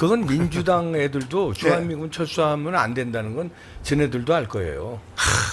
그건 민주당 애들도 주한미군 철수하면 안 된다는 건 쟤네들도 알 거예요.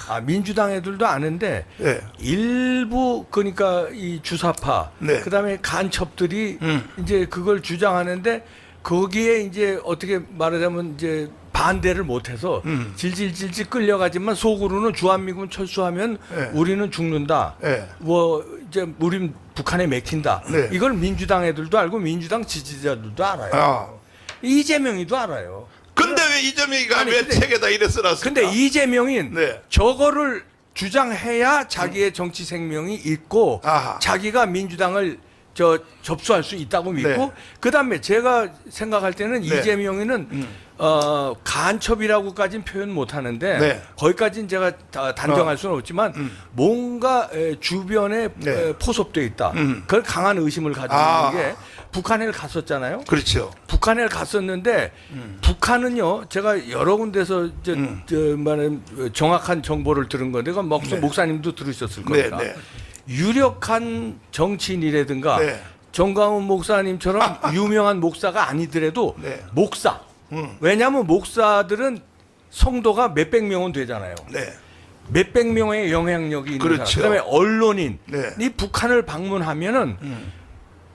아 민주당 애들도 아는데 예. 일부 그러니까 이 주사파 네. 그다음에 간첩들이 음. 이제 그걸 주장하는데 거기에 이제 어떻게 말하자면 이제 반대를 못해서 음. 질질질질 끌려가지만 속으로는 주한미군 철수하면 네. 우리는 죽는다. 예. 뭐 이제 우린 북한에 맥힌다. 네. 이걸 민주당 애들도 알고 민주당 지지자들도 알아요. 아. 이재명이도 알아요. 근데 왜 이재명이가 아니, 왜 근데- 책에다 이래 써놨을까? 근데 이재명이 네. 저거를 주장해야 자기의 정치 생명이 있고 아하. 자기가 민주당을 저 접수할 수 있다고 믿고 네. 그다음에 제가 생각할 때는 네. 이재명이는 어 간첩이라고까지는 표현 못 하는데 네. 거기까지는 제가 다 단정할 수는 없지만 뭔가 에, 주변에 네. 에, 포섭돼 있다. 음. 그걸 강한 의심을 가지고 아. 있는 게 북한에 갔었잖아요. 그렇죠. 북한에 갔었는데 북한은요 제가 여러 군데서 이제 음. 저 정확한 정보를 들은 건데 그 목사, 네. 목사님도 들으셨을 네, 겁니다. 네. 유력한 정치인이라든가 네. 정광훈 목사님처럼 유명한 목사가 아니더라도 네. 목사 음. 왜냐하면 목사들은 성도가 몇백 명은 되잖아요. 네. 몇백 명의 영향력이 있는 그렇죠. 사람. 그다음에 언론인 네. 이 북한을 방문하면은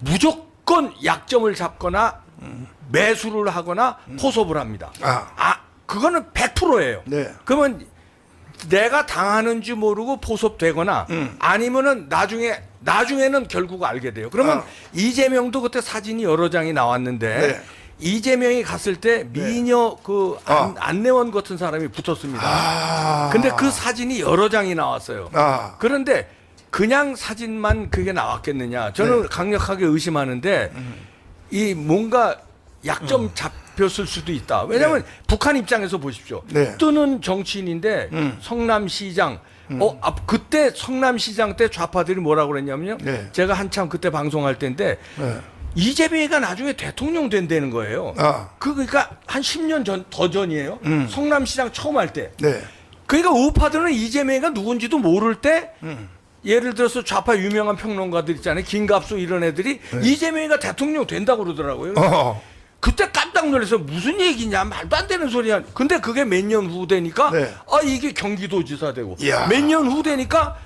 무조건 약점을 잡거나 매수를 하거나 포섭을 합니다. 아. 아 그거는 100%예요. 네. 그러면 내가 당하는 줄 모르고 포섭되거나 음. 아니면은 나중에 나중에는 결국 알게 돼요. 그러면 아. 이재명도 그때 사진이 여러 장이 나왔는데 네. 이재명이 갔을 때 미녀 그 안, 아. 안내원 같은 사람이 붙었습니다. 아. 근데 그 사진이 여러 장이 나왔어요. 아. 그런데 그냥 사진만 그게 나왔겠느냐? 저는 네. 강력하게 의심하는데 이 뭔가 약점 잡혔을 수도 있다. 왜냐하면 북한 입장에서 보십시오. 네. 뜨는 정치인인데 음. 성남시장 어, 아, 그때 성남시장 때 좌파들이 뭐라고 그랬냐면요. 네. 제가 한참 그때 방송할 때인데 네. 이재명이가 나중에 대통령 된다는 거예요. 아. 그 그러니까 한 10년 전 더 전이에요. 음. 성남시장 처음 할 때. 네. 그러니까 우파들은 이재명이가 누군지도 모를 때 음. 예를 들어서 좌파 유명한 평론가들 있잖아요. 김갑수 이런 애들이 이재명이가 대통령 된다고 그러더라고요. 네. 어. 그때 깜짝 놀라서 무슨 얘기냐 말도 안 되는 소리야. 근데 그게 몇 년 후 되니까 네. 아 이게 경기도지사 되고 이야. 몇 년 후 되니까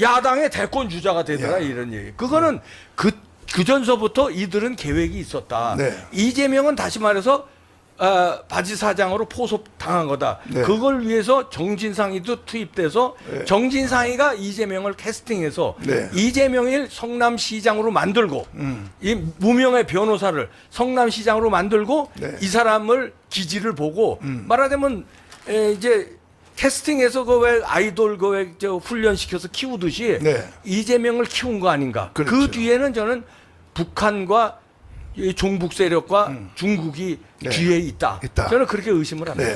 야당의 대권 주자가 되더라 이야. 이런 얘기. 그거는 그 그전서부터 이들은 계획이 있었다. 네. 이재명은 다시 말해서 어, 바지 사장으로 포섭 당한 거다. 네. 그걸 위해서 정진상이도 투입돼서 네. 정진상이가 이재명을 캐스팅해서 네. 이재명을 성남시장으로 만들고 음. 이 무명의 변호사를 성남시장으로 만들고 네. 이 사람을 기지를 보고 음. 말하자면 에, 이제 캐스팅해서 그 왜 아이돌 그왜저 훈련시켜서 키우듯이 네. 이재명을 키운 거 아닌가. 그 그렇죠. 뒤에는 저는 북한과 이 종북 세력과 중국이 네. 뒤에 있다. 있다. 저는 그렇게 의심을 합니다. 네.